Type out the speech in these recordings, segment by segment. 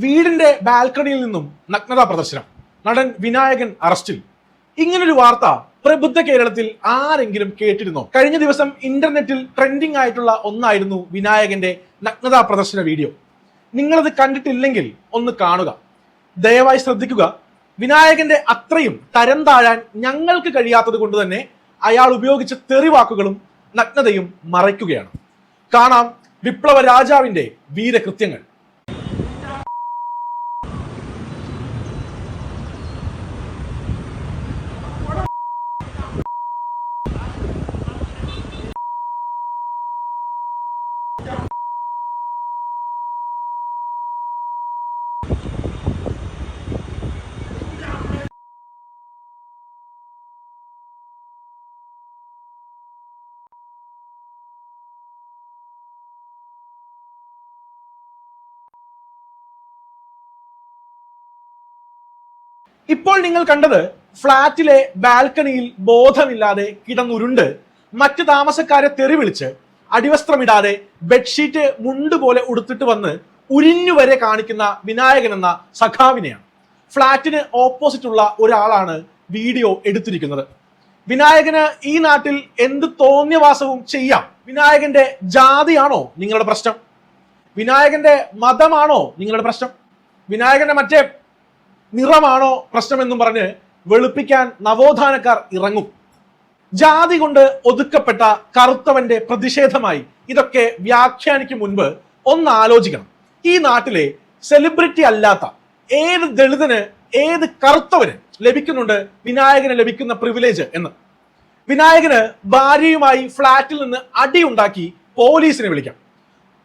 വീടിന്റെ ബാൽക്കണിയിൽ നിന്നും നഗ്നതാ പ്രദർശനം. നടൻ വിനായകൻ അറസ്റ്റിൽ. ഇങ്ങനൊരു വാർത്ത പ്രബുദ്ധ കേരളത്തിൽ ആരെങ്കിലും കേട്ടിരുന്നോ? കഴിഞ്ഞ ദിവസം ഇന്റർനെറ്റിൽ ട്രെൻഡിംഗ് ആയിട്ടുള്ള ഒന്നായിരുന്നു വിനായകന്റെ നഗ്നതാ പ്രദർശന വീഡിയോ. നിങ്ങളത് കണ്ടിട്ടില്ലെങ്കിൽ ഒന്ന് കാണുക. ദയവായി ശ്രദ്ധിക്കുക. വിനായകന്റെ അത്രയും തരം താഴാൻ ഞങ്ങൾക്ക് കഴിയാത്തത് കൊണ്ട് തന്നെ അയാൾ ഉപയോഗിച്ച തെറിവാക്കുകളും നഗ്നതയും മറയ്ക്കുകയാണ്. കാണാം വിപ്ലവ രാജാവിന്റെ വീരകൃത്യങ്ങൾ. ഇപ്പോൾ നിങ്ങൾ കണ്ടത് ഫ്ളാറ്റിലെ ബാൽക്കണിയിൽ ബോധമില്ലാതെ കിടന്നുരുണ്ട്. മറ്റ് താമസക്കാരെ തെറി വിളിച്ച് അടിവസ്ത്രമിടാതെ ബെഡ്ഷീറ്റ് മുണ്ട് പോലെ ഉടുത്തിട്ട് വന്ന് ഉരിഞ്ഞു വരെ കാണിക്കുന്ന വിനായകൻ എന്ന സഖാവിനെയാണ്. ഫ്ളാറ്റിന് ഓപ്പോസിറ്റ് ഉള്ള ഒരാളാണ് വീഡിയോ എടുത്തിരിക്കുന്നത്. വിനായകന് ഈ നാട്ടിൽ എന്ത് തോന്നിയവാസവും ചെയ്യാം. വിനായകന്റെ ജാതിയാണോ നിങ്ങളുടെ പ്രശ്നം? വിനായകന്റെ മതമാണോ നിങ്ങളുടെ പ്രശ്നം? വിനായകന്റെ മറ്റേ നിറമാണോ പ്രശ്നമെന്നും പറഞ്ഞ് വെളുപ്പിക്കാൻ നവോത്ഥാനക്കാർ ഇറങ്ങും. ജാതി കൊണ്ട് ഒതുക്കപ്പെട്ട കറുത്തവന്റെ പ്രതിഷേധമായി ഇതൊക്കെ വ്യാഖ്യാനിക്കും മുൻപ് ഒന്ന് ആലോചിക്കണം. ഈ നാട്ടിലെ സെലിബ്രിറ്റി അല്ലാത്ത ഏത് ദളിതന് ഏത് കറുത്തവന് ലഭിക്കുന്നുണ്ട് വിനായകന് ലഭിക്കുന്ന പ്രിവിലേജ് എന്ന്. വിനായകന് ഭാര്യയുമായി ഫ്ളാറ്റിൽ നിന്ന് അടിയുണ്ടാക്കി പോലീസിനെ വിളിക്കാം.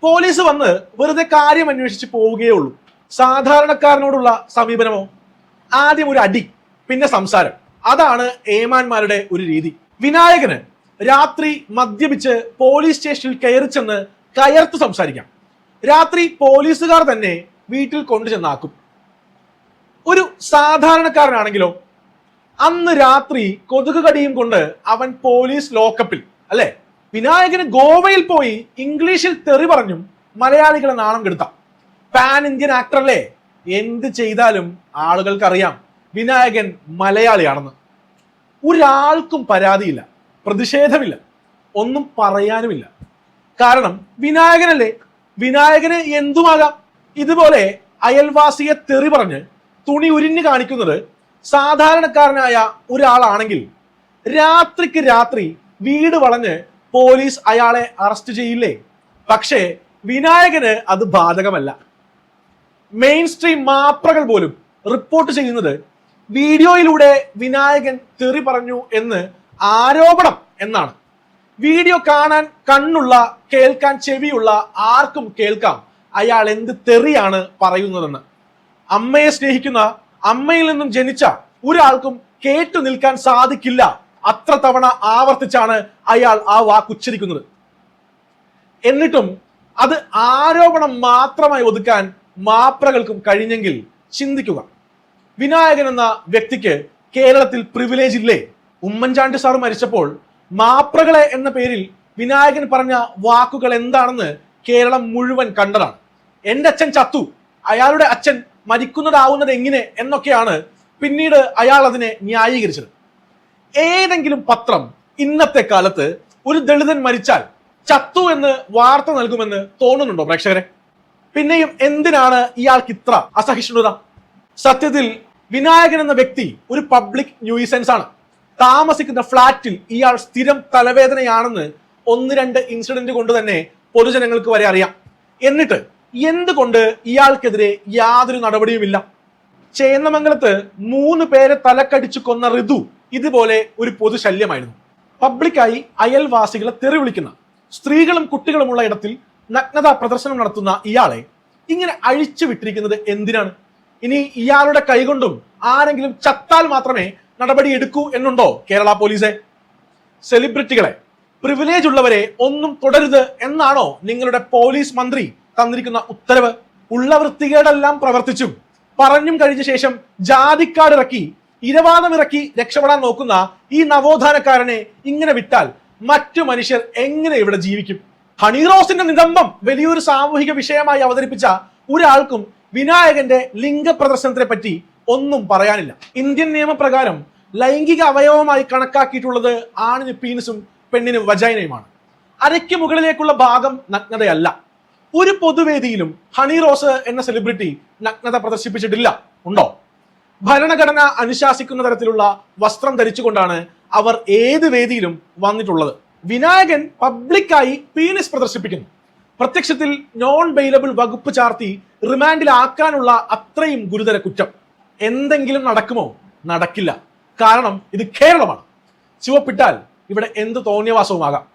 പോലീസ് വന്ന് വെറുതെ കാര്യം അന്വേഷിച്ച് പോവുകയേ ഉള്ളൂ. സാധാരണക്കാരനോടുള്ള സമീപനമോ? ആദ്യം ഒരു അടി പിന്നെ സംസാരം. അതാണ് ഏമാന്മാരുടെ ഒരു രീതി. വിനായകന് രാത്രി മദ്യപിച്ച് പോലീസ് സ്റ്റേഷനിൽ കയറി ചെന്ന് കയർത്ത് സംസാരിക്കാം. രാത്രി പോലീസുകാർ തന്നെ വീട്ടിൽ കൊണ്ടു ചെന്നാക്കും ഒരു സാധാരണക്കാരനാണെങ്കിലോ അന്ന് രാത്രി കൊതുക് കടിയും കൊണ്ട് അവൻ പോലീസ് ലോക്കപ്പിൽ അല്ലെ? വിനായകന് ഗോവയിൽ പോയി ഇംഗ്ലീഷിൽ തെറി പറഞ്ഞും മലയാളികളെ നാണം കെടുത്താം. പാൻ ഇന്ത്യൻ ആക്ടർ അല്ലേ എന്ത് ചെയ്താലും ആളുകൾക്കറിയാം. വിനായകൻ മലയാളിയാണെന്ന്. ഒരാൾക്കും പരാതിയില്ല പ്രതിഷേധമില്ല ഒന്നും പറയാനുമില്ല. കാരണം വിനായകനല്ലേ? വിനായകന് എന്തുമാകാം? ഇതുപോലെ അയൽവാസിയെ തെറി പറഞ്ഞ് തുണി ഉരിഞ്ഞു കാണിക്കുന്നത് സാധാരണക്കാരനായ ഒരാളാണെങ്കിൽ രാത്രിക്ക് രാത്രി വീട് വളഞ്ഞ് പോലീസ് അയാളെ അറസ്റ്റ് ചെയ്യില്ലേ? പക്ഷേ വിനായകന് അത് ബാധകമല്ല. മെയിൻ സ്ട്രീം മാപ്രകൾ പോലും റിപ്പോർട്ട് ചെയ്യുന്നത് വീഡിയോയിലൂടെ വിനായകൻ തെറി പറഞ്ഞു എന്ന് ആരോപണം എന്നാണ്. വീഡിയോ കാണാൻ കണ്ണുള്ള കേൾക്കാൻ ചെവിയുള്ള ആർക്കും കേൾക്കാം. അയാൾ എന്ത് തെറിയാണ് പറയുന്നതെന്ന്. അമ്മയെ സ്നേഹിക്കുന്ന അമ്മയിൽ നിന്നും ജനിച്ച ഒരാൾക്കും കേട്ടു നിൽക്കാൻ സാധിക്കില്ല. അത്ര തവണ ആവർത്തിച്ചാണ് അയാൾ ആ വാക്കുച്ചരിക്കുന്നത് എന്നിട്ടും അത് ആരോപണം മാത്രമായി ഒതുക്കാൻ മാപ്രകൾക്കും കഴിഞ്ഞെങ്കിൽ ചിന്തിക്കുക. വിനായകൻ എന്ന വ്യക്തിക്ക് കേരളത്തിൽ പ്രിവിലേജ് ഇല്ലേ? ഉമ്മൻചാണ്ടി സാർ മരിച്ചപ്പോൾ മാപ്രകളെ എന്ന പേരിൽ വിനായകൻ പറഞ്ഞ വാക്കുകൾ എന്താണെന്ന് കേരളം മുഴുവൻ കണ്ടതാണ്. എന്റെ അച്ഛൻ ചത്തു. അയാളുടെ അച്ഛൻ മരിക്കുന്നതാവുന്നത് എങ്ങനെ എന്നൊക്കെയാണ് പിന്നീട് അയാൾ അതിനെ ന്യായീകരിച്ചത്. ഏതെങ്കിലും പത്രം ഇന്നത്തെ കാലത്ത് ഒരു ദളിതൻ മരിച്ചാൽ ചത്തു എന്ന് വാർത്ത നൽകുമെന്ന് തോന്നുന്നുണ്ടോ പ്രേക്ഷകരെ? പിന്നെയും എന്തിനാണ് ഇയാൾക്ക് ഇത്ര അസഹിഷ്ണുത? സത്യത്തിൽ വിനായകൻ എന്ന വ്യക്തി ഒരു പബ്ലിക് ന്യൂയിസൻസ് ആണ്. താമസിക്കുന്ന ഫ്ളാറ്റിൽ ഇയാൾ സ്ഥിരം തലവേദനയാണെന്ന് ഒന്ന് രണ്ട് ഇൻസിഡന്റ് കൊണ്ട് തന്നെ പൊതുജനങ്ങൾക്ക് വരെ അറിയാം. എന്നിട്ട് എന്തുകൊണ്ട് ഇയാൾക്കെതിരെ യാതൊരു നടപടിയുമില്ല? ചേന്നമംഗലത്ത് മൂന്ന് പേരെ തലക്കടിച്ചു കൊന്ന ഋതു ഇതുപോലെ ഒരു പൊതുശല്യമായിരുന്നു. പബ്ലിക്കായി അയൽവാസികളെ തെറി വിളിക്കുന്ന സ്ത്രീകളും കുട്ടികളുമുള്ള ഇടത്തിൽ നഗ്നതാ പ്രദർശനം നടത്തുന്ന ഇയാളെ ഇങ്ങനെ അഴിച്ചു വിട്ടിരിക്കുന്നത് എന്തിനാണ്? ഇനി ഇയാളുടെ കൈകൊണ്ടും ആരെങ്കിലും ചത്താൽ മാത്രമേ നടപടി എടുക്കൂ എന്നുണ്ടോ കേരള പോലീസെ? സെലിബ്രിറ്റികളെ പ്രിവിലേജ് ഉള്ളവരെ ഒന്നും തുടരുത് എന്നാണോ നിങ്ങളുടെ പോലീസ് മന്ത്രി തന്നിരിക്കുന്ന ഉത്തരവ്? ഉള്ള വൃത്തികേടെല്ലാം പ്രവർത്തിച്ചും പറഞ്ഞും കഴിഞ്ഞ ശേഷം ജാതിക്കാട് ഇറക്കി ഇരവാദം ഇറക്കി രക്ഷപ്പെടാൻ നോക്കുന്ന ഈ നവോത്ഥാനക്കാരനെ ഇങ്ങനെ വിട്ടാൽ മറ്റു മനുഷ്യർ എങ്ങനെ ഇവിടെ ജീവിക്കും? ഹണിറോസിന്റെ നിതംബം വലിയൊരു സാമൂഹിക വിഷയമായി അവതരിപ്പിച്ച ഒരാൾക്കും വിനായകന്റെ ലിംഗ പ്രദർശനത്തെ പറ്റി ഒന്നും പറയാനില്ല. ഇന്ത്യൻ നിയമപ്രകാരം ലൈംഗിക അവയവമായി കണക്കാക്കിയിട്ടുള്ളത് ആണിന് പീനസും പെണ്ണിന് വജൈനയുമാണ്. അരയ്ക്ക് മുകളിലേക്കുള്ള ഭാഗം നഗ്നതയല്ല. ഒരു പൊതുവേദിയിലും ഹണി റോസ് എന്ന സെലിബ്രിറ്റി നഗ്നത പ്രദർശിപ്പിച്ചിട്ടില്ല. ഉണ്ടോ? ഭരണഘടന അനുശാസിക്കുന്ന തരത്തിലുള്ള വസ്ത്രം ധരിച്ചുകൊണ്ടാണ് അവർ ഏത് വേദിയിലും വന്നിട്ടുള്ളത്. വിനായകൻ പബ്ലിക്കായി പീനിസ് പ്രദർശിപ്പിക്കുന്നു. പ്രത്യക്ഷത്തിൽ നോൺ ബെയിലബിൾ വകുപ്പ് ചാർത്തി റിമാൻഡിലാക്കാനുള്ള അത്രയും ഗുരുതര കുറ്റം. എന്തെങ്കിലും നടക്കുമോ? നടക്കില്ല. കാരണം ഇത് കേരളമാണ്. ചുവപ്പിട്ടാൽ ഇവിടെ എന്ത് തോന്നിയവാസവുമാകാം?